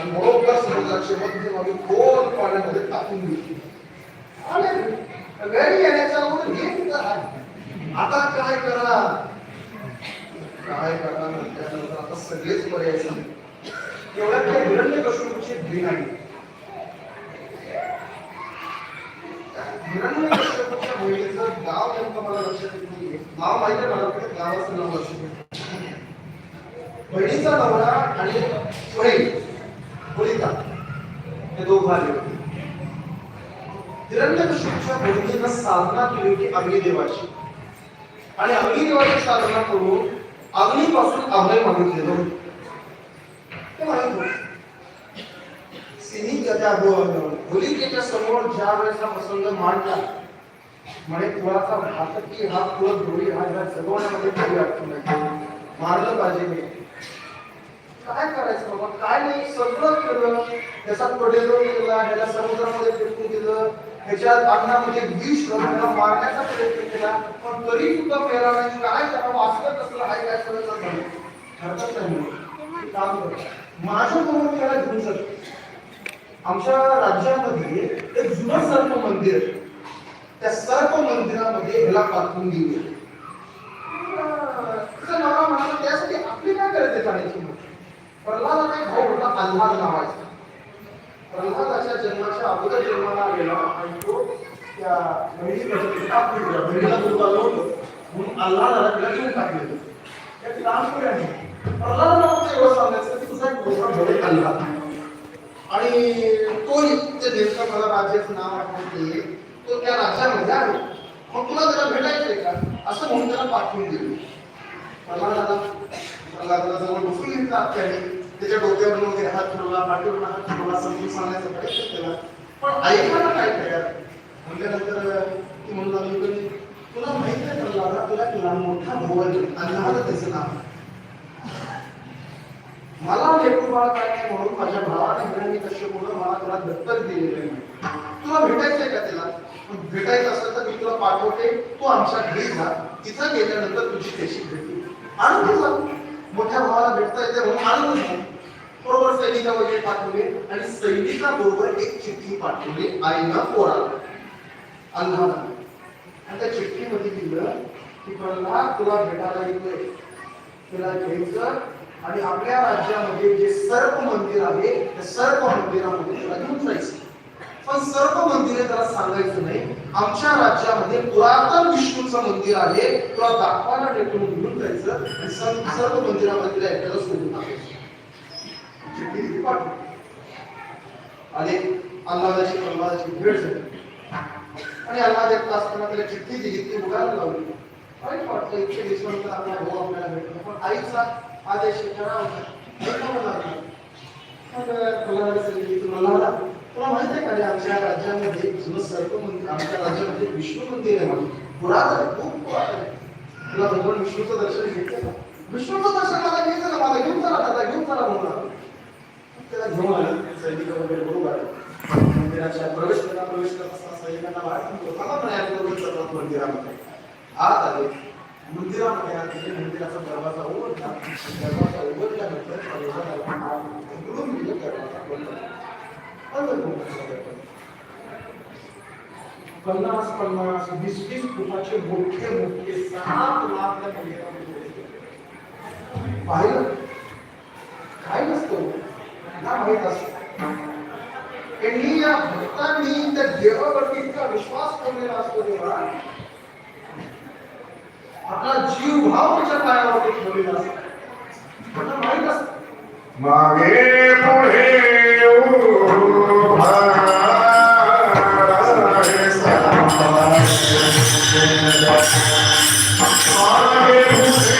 आणि बरोबर समुद्राची मध्यम आम्ही खोल पाण्यामध्ये टाकून घेतली आणि घरी येण्याच्या अगोदर आता काय करा काय करणार म्हटल्यानंतर आता सगळेच पर्याय सांगितले एवढ्या त्या हिरण्य कशुची भीण आहे हिरण्य कश्यपूच्या गाव नेमकं मला लक्षात येत नाहीये. नाव माहिती मला गावाचं नाव लक्षात येत बहिणीचा नवरा आणि बहीण होलिका हे दोघं आले होते. हिरण्यकश्यपूच्या बहिणीनं साधना केली होती अग्निदेवाची आणि अग्निदेवाची साधना करून अग्नीपासून अभय मागितलेलं. होतं ते माहीत होतं. सिनी त्या होलिकेच्या समोर ज्या वेळेस हा प्रसंग मांडला म्हणे कुळाचा घातकी हा कुळ द्रोही हा ह्या जगवण्यामध्ये काही अडचण नाही. मारलं पाहिजे मी. काय करायचं बाबा? काय नाही सगळं केलं. त्याच्यात पडेलो केला ह्याला समुद्रामध्ये फेकून दिलं. ह्याच्यात अंगणामध्ये विष घालून मारण्याचा प्रयत्न केला. पण तरी सुद्धा पेरा नाही काय करावं वाचलं कसलं? आहे काय करायचं नाही. हरकत नाही. काम करत माझं बरोबर त्याला घेऊन जातो आमच्या राज्यामध्ये एक जुनं सर्प मंदिर त्या सर्प मंदिरामध्ये ह्याला पाठवून दिले तिचा नवरा म्हणाला त्यासाठी आपली काय करायचे जाण्याची प्रल्हादाचा एक प्रल्हाद नावाचा प्रल्हादाच्या जन्माच्या अगोदर जन्माला आलेला आणि तो त्या बहिणीकडे बहिणीला दूध आलं म्हणून अल्हादाला तिला घेऊन टाकलेलं एक लहानपणी आहे प्रल्हाद नावाचा एवढं सांगायचं की तुझा एक मोठा भाऊ अल्हाद आणि तो ते नेमकं मला राज्याचं नाव आठवते. तो त्या राज्यामध्ये आहे मग तुला त्याला भेटायचंय का? असं म्हणून त्याला पाठवून दिलं. प्रल्हादाला प्रल्हादाला जवळ बसून घेतला आत्याने त्याच्या डोक्यावरून वगैरे हात ठेवला पाठीवरून हात ठेवला समजून सांगायचा प्रयत्न केला. पण ऐकायला काय तयार? म्हटल्यानंतर ती म्हणू लागली की तुला माहीत आहे प्रल्हादा तुला एक लहान मोठा भाऊ आहे अल्लाहला त्याचं नाव मला लेकरू बाळ काय नाही म्हणून माझ्या भावाने हिरण्य बोलून मला तुला दत्तक दिलेलं आहे. तुला भेटायचंय का तिला भेटायचं असेल तर मी तुला पाठवते तू आमच्या घरी जा. तिथं गेल्यानंतर तुझी त्याशी भेटी आनंद मोठ्या भावाला भेटता येते म्हणून आनंद झाला बरोबर सैनिका वगैरे पाठवले आणि सैनिका बरोबर एक चिठ्ठी पाठवली आईना पोराला अल्लाहला आणि त्या चिठ्ठीमध्ये लिहिलं की प्रल्हाद तुला भेटायला येतोय. तुला घ्यायचं आणि आपल्या राज्यामध्ये जे सर्प मंदिर आहे त्या सर्प मंदिरामध्ये तुला घेऊन जायचं. पण सर्प मंदिरे त्याला सांगायचं नाही. आमच्या राज्यामध्ये पुरातन विष्णूचं मंदिर आहे तुला दाखवायला टेकून घेऊन जायचं. आणि सर्व मंदिरामध्ये तिला सोडून टाकायचं चिठ्ठी दिली पाठवून. आणि अल्लादाची प्रल्हादाची भेट झाली. आणि अल्लाह एकटा असताना त्याला चिठ्ठी दिली ती उडायला लावली. वाईट वाटतं इतके दिवसानंतर आपला भाऊ आपल्याला भेटला. पण आईचा आदेश करा तुला माहीत आहे का आमच्या राज्यामध्ये जुनं मंदिर आमच्या राज्यामध्ये विष्णू मंदिर आहे म्हणून. आहे, खूप पुरातन आहे. तुला भगवान विष्णूचं दर्शन घेतलं का? विष्णूचं दर्शन मला घ्यायचं ना मला घेऊन चला दादा घेऊन चला म्हणून त्याला घेऊन आले. सैनिक वगैरे बरोबर आले. मंदिराच्या प्रवेश करा प्रवेश करत असताना सैनिकांना बाहेर थांबतो चला पण मंदिरामध्ये. आत आले मंदिरामध्ये आले मंदिराचा दरवाजा उघडला. दरवाजा उघडल्यानंतर उघडून गेले दरवाजा. बंद पन्नास पन्नास वीस वीस फुटाचे मोठे मोठे सात लाख त्या मंदिरामध्ये पाहिलं? ना माहीत असतं. त्यांनी या भक्तांनी त्या देवावरती इतका विश्वास ठेवलेला असतो तेव्हा आपला जीव भाव त्याच्या पायावरती ठेवलेला असतो. त्यांना माहीत असत. मागे पुढे उभा मागे पुढे